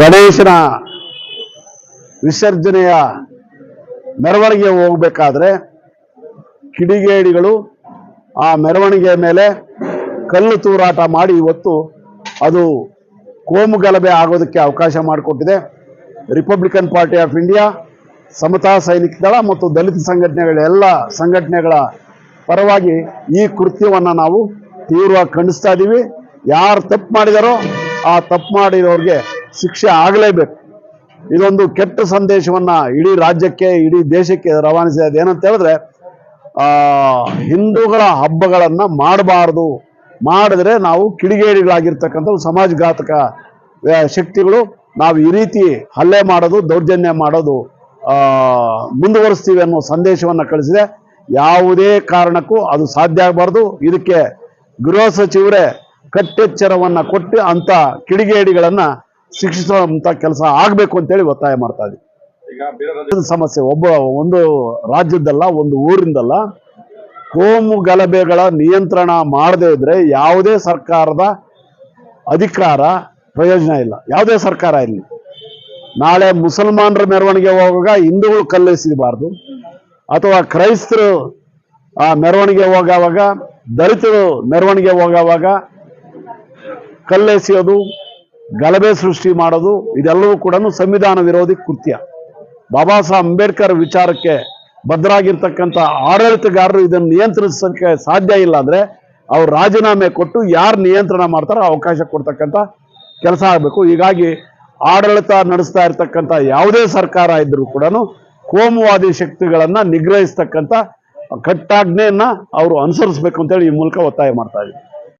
ಗಣೇಶನ ವಿಸರ್ಜನೆಯ ಮೆರವಣಿಗೆ ಹೋಗಬೇಕಾದ್ರೆ ಕಿಡಿಗೇಡಿಗಳು ಆ ಮೆರವಣಿಗೆ ಮೇಲೆ ಕಲ್ಲು ತೂರಾಟ ಮಾಡಿ ಇವತ್ತು ಅದು ಕೋಮು ಗಲಭೆ ಆಗೋದಕ್ಕೆ ಅವಕಾಶ ಮಾಡಿಕೊಟ್ಟಿದೆ. Republican Party of India Samata Sainik Dal ಮತ್ತು ದಲಿತ ಸಂಘಟನೆಗಳ ಎಲ್ಲ ಸಂಘಟನೆಗಳ ಪರವಾಗಿ ಈ ಕೃತ್ಯವನ್ನು ನಾವು ತೀವ್ರವಾಗಿ ಖಂಡಿಸ್ತಾ ಇದ್ದೀವಿ ಯಾರು ತಪ್ಪು ಮಾಡಿದಾರೋ ಆ ತಪ್ಪು ಮಾಡಿರೋರಿಗೆ ಶಿಕ್ಷೆ ಆಗಲೇಬೇಕು. ಇದೊಂದು ಕೆಟ್ಟ ಸಂದೇಶವನ್ನ ಇಡೀ ರಾಜ್ಯಕ್ಕೆ, ಇಡೀ ದೇಶಕ್ಕೆ ರವಾನಿಸಿದೆ. ಏನಂತ ಹೇಳಿದ್ರೆ ಹಿಂದೂಗಳ ಹಬ್ಬಗಳನ್ನ ಮಾಡಬಾರ್ದು. ಮಾಡಿದ್ರೆ ನಾವು ಕಿಡಿಗೇಡಿಗಳಾಗಿರ್ತಕ್ಕಂಥ ಸಮಾಜಘಾತಕ ಶಕ್ತಿಗಳು ನಾವು ಈ ರೀತಿ ಹಲ್ಲೆ ಮಾಡೋದು, ದೌರ್ಜನ್ಯ ಮಾಡೋದು ಮುಂದುವರಿಸ್ತೀವಿ ಅನ್ನೋ ಸಂದೇಶವನ್ನ ಕಳಿಸಿದೆ. ಯಾವುದೇ ಕಾರಣಕ್ಕೂ ಅದು ಸಾಧ್ಯ ಆಗಬಾರ್ದು. ಇದಕ್ಕೆ ಗೃಹ ಸಚಿವರೇ ಕಟ್ಟೆಚ್ಚರವನ್ನ ಕೊಟ್ಟು ಅಂತ ಕಿಡಿಗೇಡಿಗಳನ್ನ ಶಿಕ್ಷಿಸುವಂತ ಕೆಲಸ ಆಗ್ಬೇಕು ಅಂತೇಳಿ ಒತ್ತಾಯ ಮಾಡ್ತಾ ಇದ್ದೀವಿ ಬೇರೆ ಸಮಸ್ಯೆ ಒಬ್ಬ ಒಂದು ರಾಜ್ಯದಲ್ಲ ಒಂದು ಊರಿಂದಲ್ಲ ಕೋಮು ಗಲಭೆಗಳ ನಿಯಂತ್ರಣ ಮಾಡದೇ ಇದ್ರೆ ಯಾವುದೇ ಸರ್ಕಾರದ ಅಧಿಕಾರ ಪ್ರಯೋಜನ ಇಲ್ಲ. ಯಾವುದೇ ಸರ್ಕಾರ ಇಲ್ಲಿ ನಾಳೆ ಮುಸಲ್ಮಾನರ ಮೆರವಣಿಗೆ ಹೋಗುವಾಗ ಹಿಂದೂಗಳು ಕಲ್ಲೆಸಿಬಾರ್ದು ಅಥವಾ ಕ್ರೈಸ್ತರು ಆ ಮೆರವಣಿಗೆ ಹೋಗುವಾಗ ದಲಿತರು ಮೆರವಣಿಗೆ ಹೋಗುವಾಗ ಕಲ್ಲೆಸೆಯೋದು, ಗಲಭೆ ಸೃಷ್ಟಿ ಮಾಡೋದು, ಇದೆಲ್ಲವೂ ಕೂಡ ಸಂವಿಧಾನ ವಿರೋಧಿ ಕೃತ್ಯ. ಬಾಬಾ ಸಾಹೇಬ್ ಅಂಬೇಡ್ಕರ್ ವಿಚಾರಕ್ಕೆ ಬದ್ಧರಾಗಿರ್ತಕ್ಕಂಥ ಆಡಳಿತಗಾರರು ಇದನ್ನು ನಿಯಂತ್ರಿಸೋಕ್ಕೆ ಸಾಧ್ಯ ಇಲ್ಲ ಅಂದರೆ ಅವ್ರು ರಾಜೀನಾಮೆ ಕೊಟ್ಟು ಯಾರು ನಿಯಂತ್ರಣ ಮಾಡ್ತಾರೋ ಅವಕಾಶ ಕೊಡ್ತಕ್ಕಂಥ ಕೆಲಸ ಆಗಬೇಕು. ಹೀಗಾಗಿ ಆಡಳಿತ ನಡೆಸ್ತಾ ಇರ್ತಕ್ಕಂಥ ಯಾವುದೇ ಸರ್ಕಾರ ಇದ್ದರೂ ಕೂಡ ಕೋಮುವಾದಿ ಶಕ್ತಿಗಳನ್ನು ನಿಗ್ರಹಿಸ್ತಕ್ಕಂಥ ಕಟ್ಟಾಜ್ಞೆಯನ್ನು ಅವರು ಅನುಸರಿಸಬೇಕು ಅಂತೇಳಿ ಈ ಮೂಲಕ ಒತ್ತಾಯ ಮಾಡ್ತಾ ಇದ್ದೀವಿ